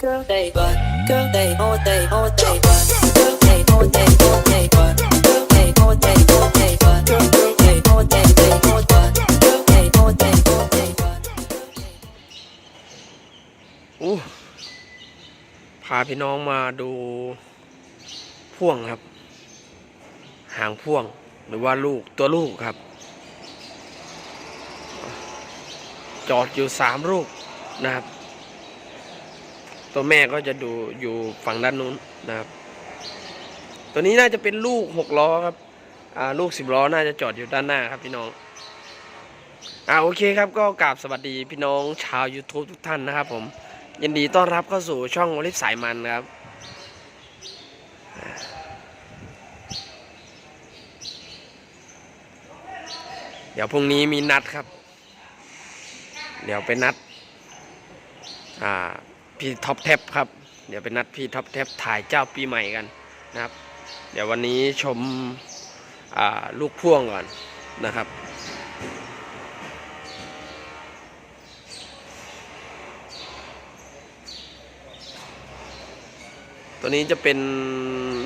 Girl, they but girl, they all day, all day, but girl, they all day, all day, but girl, they all day, all day, but girl, girl, they all day, they all but girl, they all day, all day, but อู้พาพี่น้องมาดูพ่วงครับ หางพ่วงหรือว่าลูกตัวลูกครับ จอดอยู่สามลูกนะครับ ตัวแม่ก็จะดูอยู่ฝั่งด้านนู้นนะครับ ตัวนี้น่าจะเป็นลูกหกล้อครับ อ่าลูกสิบล้อน่าจะจอดอยู่ด้านหน้าครับพี่น้องอ่าโอเคครับก็กราบสวัสดีพี่น้องชาว YouTube ทุกท่านนะครับ ผมยินดีต้อนรับเข้าสู่ช่องวลิฟสายมันครับเดี๋ยวพรุ่งนี้มีนัดครับ เดี๋ยวไปนัด อ่า พี่ท็อปแท็บครับ เดี๋ยวไปนัดพี่ท็อปแท็บถ่ายเจ้าปีใหม่กันนะครับ เดี๋ยววันนี้ชมลูกพ่วงก่อนนะครับตัวนี้จะเป็น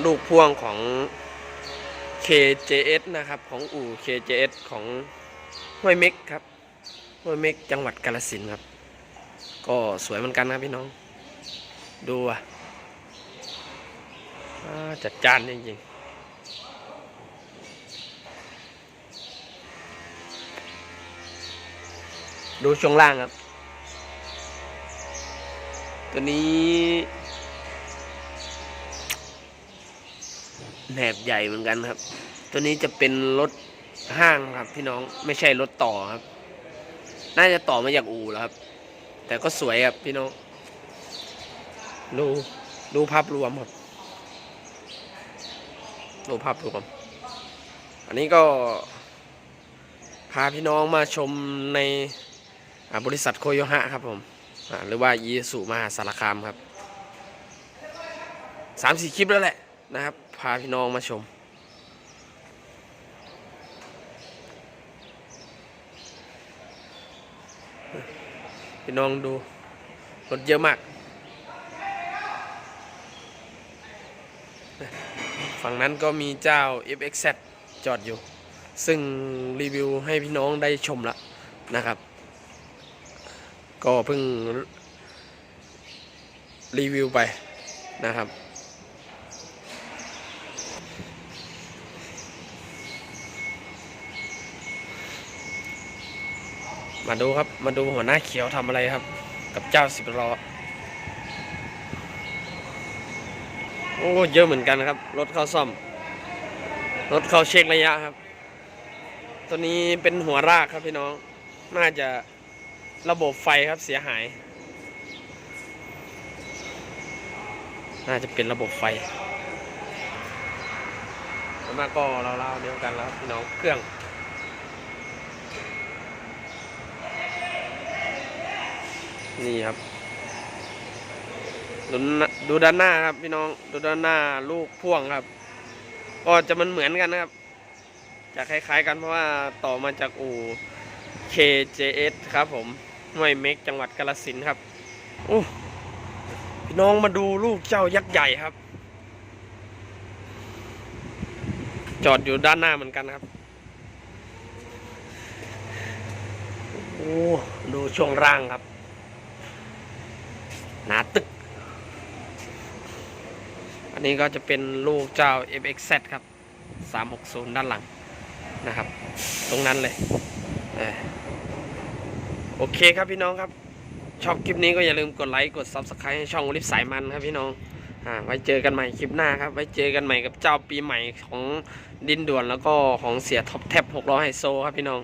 ลูกพ่วงของ KJS นะครับ ของอู่ KJS ของห้วยเม็กครับห้วยเม็กจังหวัดกาฬสินครับ ก็สวยเหมือนกันครับพี่น้อง ดูอะอ่าจัดจานจริงๆดูช่วงล่างครับ ตัวนี้แหนบใหญ่เหมือนกันครับ ตัวนี้จะเป็นรถห้างครับ พี่น้องไม่ใช่รถต่อครับ น่าจะต่อมาจากอู่แล้วครับ แต่ก็สวยครับพี่น้อง ดูดูภาพรวมครับดูภาพรวม อันนี้ก็ พาพี่น้องมาชมในบริษัทโคโยฮะครับผมหรือว่ายีสุมหาสารคามครับสามสี่คลิปแล้วแหละนะครับ พาพี่น้องมาชม พี่น้องดูรถเยอะมาก ฝั่งนั้นก็มีเจ้า FXZ จอดอยู่ ซึ่งรีวิวให้พี่น้องได้ชมแล้วนะครับ ก็เพิ่งรีวิวไปนะครับ มาดูครับ มาดูหัวหน้าเขียวทำอะไรครับ กับเจ้าสิบล้อ โอ้เยอะเหมือนกันครับ รถเข้าซ่อม รถเข้าเช็คระยะครับ ตัวนี้เป็นหัวรากครับพี่น้อง น่าจะระบบไฟครับเสียหาย น่าจะเป็นระบบไฟมาก็เราๆเดียวกันแล้วพี่น้องเครื่องนี่ครับ ดูดูด้านหน้าครับพี่น้องดูด้านหน้าลูกพ่วงครับก็จะมันเหมือนกันนะครับ จะคล้ายๆกันเพราะว่าต่อมาจากอู่ KJS ครับผมห้วยเม็กจังหวัดกาฬสินครับโอ้พี่น้องมาดูลูกเจ้ายักษ์ใหญ่ครับ จอดอยู่ด้านหน้าเหมือนกันครับโอ้ดูช่วงร่างครับ หนาตึก นี้ก็จะเป็นลูกเจ้า FXZ ครับ 360 ด้านหลังนะครับ ตรงนั้นเลยเโอเคครับพี่น้องครับ ชอบคลิปนี้ก็อย่าลืมกดไลค์กด Subscribe ให้ช่องลิฟสายมันครับพี่น้องอ่าไว้เจอกันใหม่คลิปหน้าครับ ไว้เจอกันใหม่กับเจ้าปีใหม่ของดินด่วนแล้วก็ของเสียท็อปแท็บ600ไฮโซครับพี่น้อง